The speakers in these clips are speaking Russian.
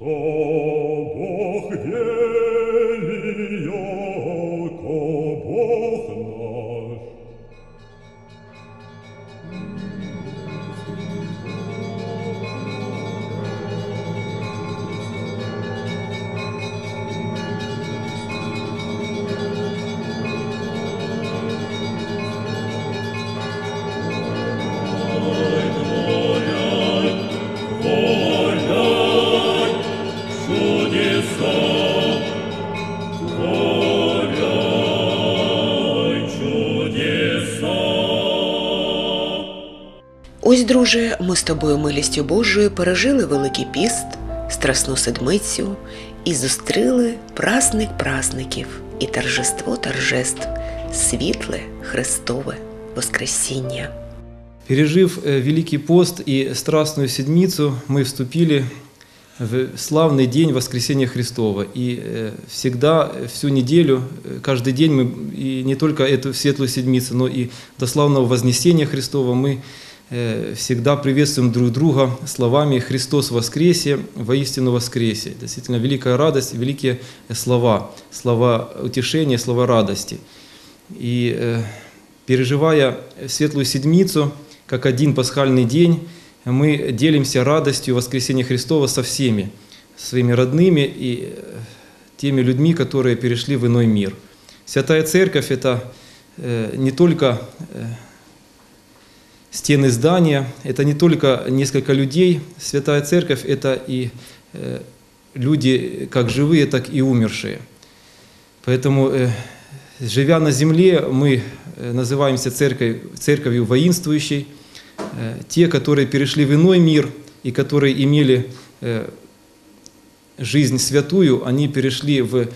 То Бог велия, друже, ми з тобою милістю Божою пережили Великий піст, Страсну седмицю і зустріли праздник праздників і торжество торжеств, світле Христове Воскресіння. Пережив э, Великий пост и Страстную Седмицу, мы вступили в славный день Воскресения Христова. И э, всегда, э, всю неделю, э, каждый день мы, и не только эту светлую Седмицу, но и до славного Вознесения Христова мы э, всегда приветствуем друг друга словами «Христос воскресе, воистину воскресе». Действительно, великая радость, великие слова, слова утешения, слова радости. И э, переживая Светлую Седмицу, как один пасхальный день, мы делимся радостью воскресения Христова со всеми своими родными и э, теми людьми, которые перешли в иной мир. Святая Церковь – это э, не только э, стены здания, это не только несколько людей. Святая Церковь – это и э, люди как живые, так и умершие. Поэтому, э, живя на земле, мы э, называемся церковь, церковью воинствующей. Те, которые перешли в иной мир и которые имели жизнь святую, они перешли в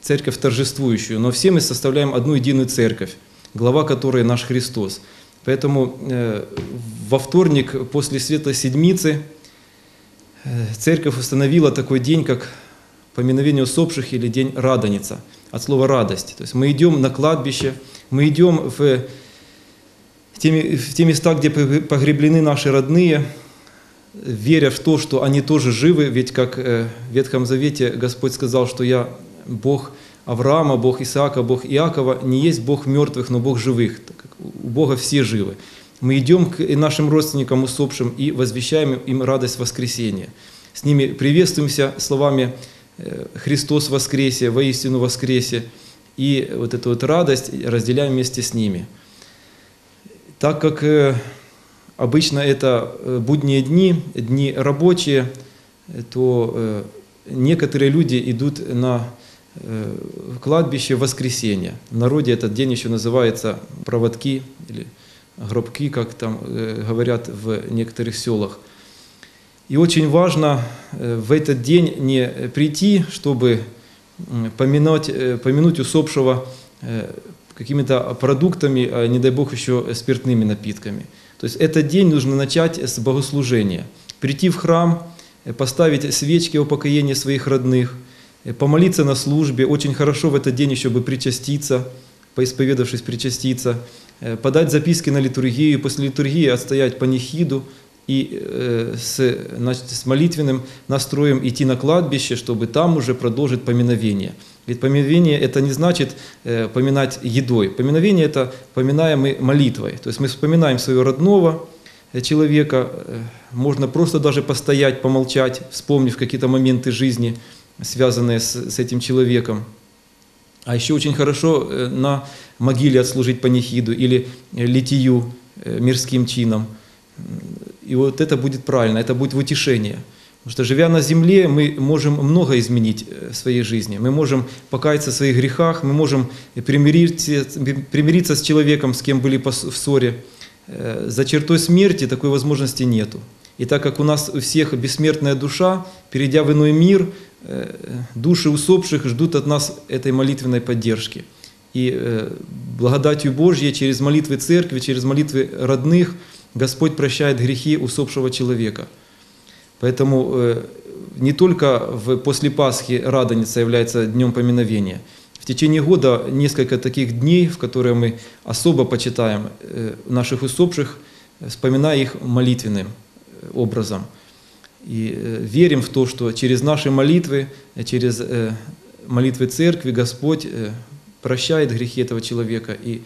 церковь торжествующую. Но все мы составляем одну единую церковь, глава которой наш Христос. Поэтому э, во вторник после Светлой Седмицы э, церковь установила такой день, как поминовение усопших или день Радоница, от слова радость. То есть мы идем на кладбище, мы идем в те, в те места, где погреблены наши родные, веря в то, что они тоже живы, ведь как э, в Ветхом Завете Господь сказал, что я Бог Авраама, Бог Исаака, Бог Иакова, не есть Бог мертвых, но Бог живых, так как у Бога все живы. Мы идем к нашим родственникам усопшим и возвещаем им радость воскресения. С ними приветствуемся словами э, «Христос воскресе», «Воистину воскресе», и вот эту вот радость разделяем вместе с ними. Так как э, обычно это э, будние дни, дни рабочие, то некоторые люди идут на кладбище в воскресенье. В народе этот день еще называется проводки или гробки, как там э, говорят в некоторых селах. И очень важно э, в этот день не прийти, чтобы помянуть, э, помянуть усопшего э, какими-то продуктами, а не дай Бог еще спиртными напитками. То есть этот день нужно начать с богослужения. Прийти в храм, э, поставить свечки о покоении своих родных, э, помолиться на службе. Очень хорошо в этот день еще бы причаститься, поисповедавшись причаститься, э, подать записки на литургию, после литургии отстоять панихиду и э, с, значит, с молитвенным настроем идти на кладбище, чтобы там уже продолжить поминовение. Ведь поминовение это не значит э, поминать едой. Поминовение это поминаем мы молитвой. То есть мы вспоминаем своего родного э, человека, э, можно просто даже постоять, помолчать, вспомнив какие-то моменты жизни, связанные с, с этим человеком. А еще очень хорошо э, на могиле отслужить панихиду или э, литию э, мирским чином. И вот это будет правильно, это будет в утешение. Потому что живя на земле, мы можем много изменить в своей жизни. Мы можем покаяться в своих грехах, мы можем примириться, примириться с человеком, с кем были в ссоре. За чертой смерти такой возможности нету. И так как у нас у всех бессмертная душа, перейдя в иной мир, души усопших ждут от нас этой молитвенной поддержки. И э, благодатью Божьей через молитвы церкви, через молитвы родных Господь прощает грехи усопшего человека. Поэтому э, не только в, после Пасхи Радоница является днем поминовения. В течение года несколько таких дней, в которые мы особо почитаем э, наших усопших, э, вспоминая их молитвенным э, образом. И э, верим в то, что через наши молитвы, э, через э, молитвы церкви Господь прощает грехи этого человека и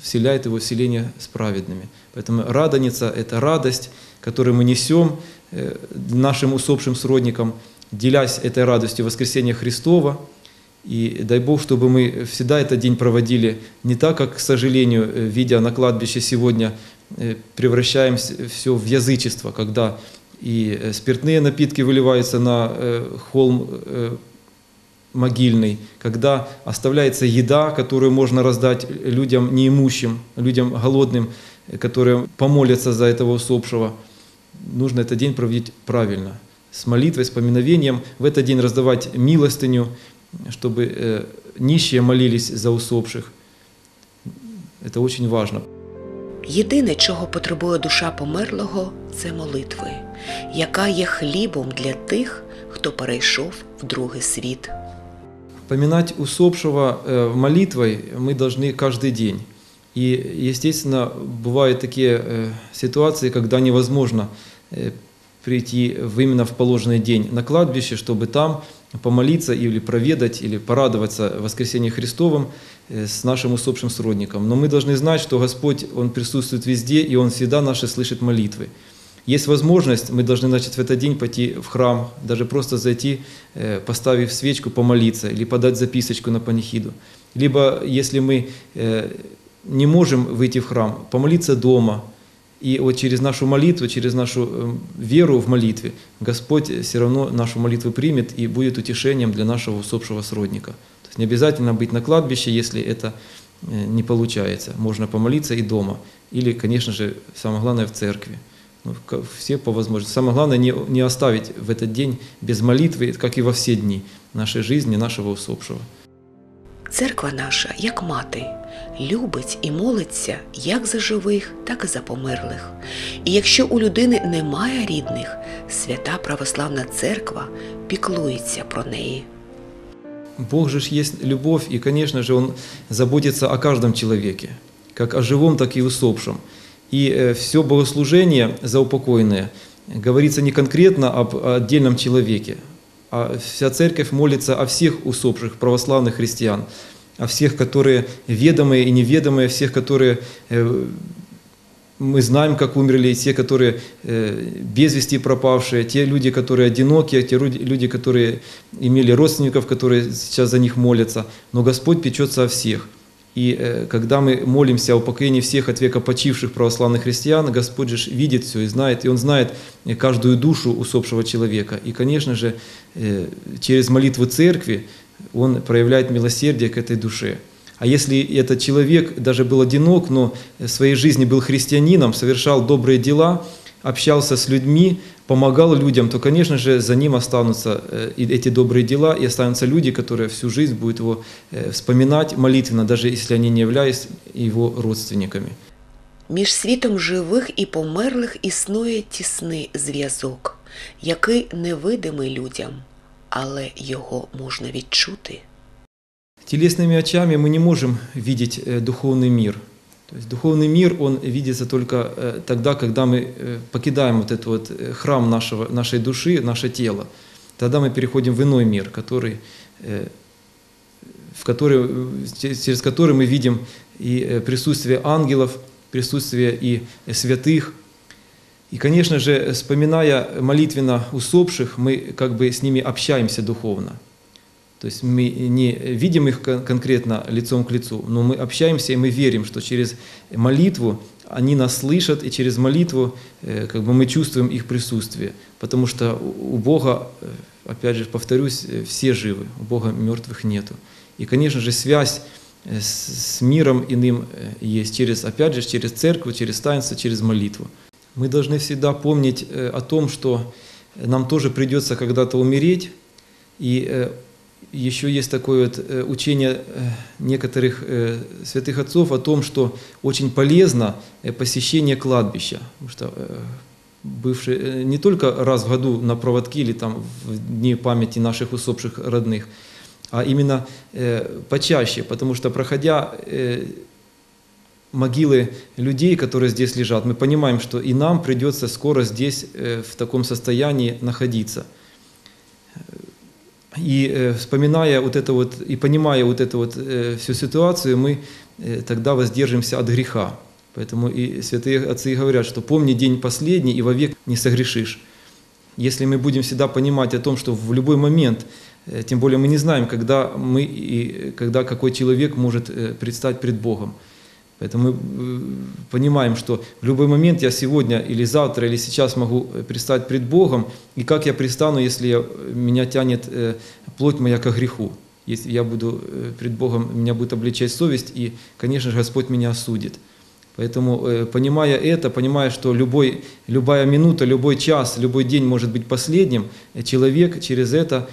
вселяет его в селение с праведными. Поэтому радоница – это радость, которую мы несем нашим усопшим сродникам, делясь этой радостью воскресения Христова. И дай Бог, чтобы мы всегда этот день проводили не так, как, к сожалению, видя на кладбище сегодня, превращаем все в язычество, когда и э, спиртные напитки выливаются на э, холм э, могильный, когда оставляется еда, которую можно раздать людям неимущим, людям голодным, которые помолятся за этого усопшего. Нужно этот день проводить правильно, с молитвой, с поминовением. В этот день раздавать милостыню, чтобы нищие молились за усопших. Это очень важно. Єдине, чого потребує душа померлого, це молитви, яка є хлібом для тих, хто перейшов в другий світ. Поминать усопшего э, молитвой мы должны каждый день. И, естественно, бывают такие э, ситуации, когда невозможно э, прийти в именно в положенный день на кладбище, чтобы там помолиться или проведать, или порадоваться воскресенье Христовым э, с нашим усопшим сродником. Но мы должны знать, что Господь, Он присутствует везде, и Он всегда наши слышит молитвы. Есть возможность, мы должны значит, в этот день пойти в храм, даже просто зайти, э, поставив свечку, помолиться или подать записочку на панихиду. Либо, если мы э, не можем выйти в храм, помолиться дома. И вот через нашу молитву, через нашу э, веру в молитве, Господь все равно нашу молитву примет и будет утешением для нашего усопшего сродника. То есть не обязательно быть на кладбище, если это э, не получается. Можно помолиться и дома. Или, конечно же, самое главное, в церкви. Ну, ка- все по возможности. Самое главное не, не оставить в этот день без молитвы, как и во все дни нашей жизни, нашего усопшего. Церква наша, як мати, любить і молиться як за живих, так і за померлих. І якщо у людини немає рідних, свята православна церква піклується про неї. Бог же есть любовь, и, конечно же, Он заботится о каждом человеке, как о живом, так и усопшем. И все богослужение заупокойное говорится не конкретно об отдельном человеке, а вся церковь молится о всех усопших православных христиан, о всех, которые ведомые и неведомые, всех, которые э, мы знаем, как умерли, и те, которые э, без вести пропавшие, те люди, которые одинокие, те люди, которые имели родственников, которые сейчас за них молятся. Но Господь печется о всех. И э, когда мы молимся о упокоении всех от века почивших православных христиан, Господь же видит все и знает, и Он знает э, каждую душу усопшего человека. И, конечно же, через молитву церкви Он проявляет милосердие к этой душе. А если этот человек даже был одинок, но в своей жизни был христианином, совершал добрые дела, общался с людьми, помогал людям, то, конечно же, за ним останутся э, и эти добрые дела, и останутся люди, которые всю жизнь будут его э, вспоминать молитвенно, даже если они не являются его родственниками. Між світом живих і померлих існує тісний зв'язок, який невидимий людям, але його можна відчути. Телесными очами мы не можем видеть э, духовный мир. То есть духовный мир, он видится только э, тогда, когда мы э, покидаем вот этот вот храм нашего, нашей души, наше тело. Тогда мы переходим в иной мир, который, в который, че- через который мы видим и присутствие ангелов, присутствие и святых. И, конечно же, вспоминая молитвенно усопших, мы как бы с ними общаемся духовно. То есть мы не видим их кон- конкретно лицом к лицу, но мы общаемся и мы верим, что через молитву они нас слышат, и через молитву э, как бы мы чувствуем их присутствие. Потому что у Бога, э, опять же повторюсь, э, все живы, у Бога мертвых нету. И, конечно же, связь с миром иным есть через, опять же, через церковь, через таинство, через молитву. Мы должны всегда помнить о том, что нам тоже придется когда-то умереть, и еще есть такое вот э, учение э, некоторых э, святых отцов о том, что очень полезно посещение кладбища, потому что бывшие не только раз в году на проводки или там в дни памяти наших усопших родных, а именно почаще, потому что проходя могилы людей, которые здесь лежат, мы понимаем, что и нам придется скоро здесь в таком состоянии находиться. И э, вспоминая вот это вот, и понимая вот эту вот э, всю ситуацию, мы э, тогда воздержимся от греха. Поэтому и святые отцы говорят, что помни день последний и вовек не согрешишь. Если мы будем всегда понимать о том, что в любой момент, тем более мы не знаем, когда мы и когда какой человек может предстать пред Богом. Поэтому мы э, понимаем, что в любой момент я сегодня или завтра или сейчас могу э, предстать пред Богом, и как я пристану, если я, меня тянет э, плоть моя ко греху. Если я буду пред Богом, меня будет обличать совесть, и, конечно же, Господь меня осудит. Поэтому, понимая это, понимая, что любой, любая минута, любой час, любой день может быть последним, человек через это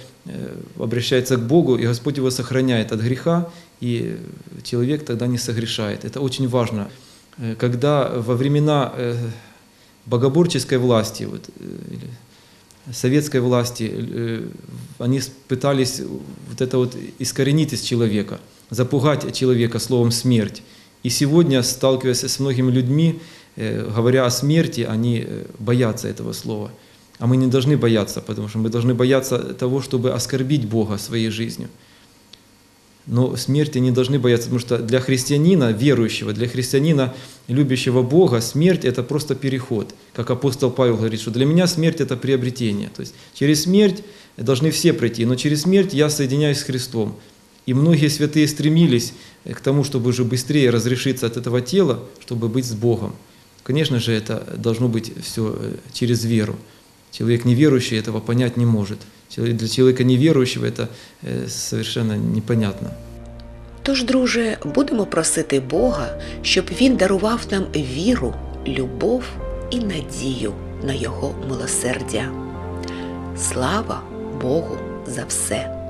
обращается к Богу, и Господь его сохраняет от греха, и человек тогда не согрешает. Это очень важно. Э, Когда во времена э, богоборческой власти, вот, э, советской власти, они пытались вот это вот искоренить из человека, запугать человека словом «смерть». И сегодня, сталкиваясь с многими людьми, говоря о смерти, они боятся этого слова. А мы не должны бояться, потому что мы должны бояться того, чтобы оскорбить Бога своей жизнью. Но смерти не должны бояться, потому что для христианина, верующего, для христианина, любящего Бога, смерть – это просто переход. Как апостол Павел говорит, что для меня смерть – это приобретение. То есть через смерть должны все пройти, но через смерть я соединяюсь с Христом. И многие святые стремились к тому, чтобы уже быстрее разрешиться от этого тела, чтобы быть с Богом. Конечно же, это должно быть все через веру. Человек неверующий этого понять не может. Для человека неверующего это э, совершенно непонятно. Тож, друже, будемо просити Бога, щоб Він дарував нам віру, любов і надію на Його милосердя. Слава Богу за все!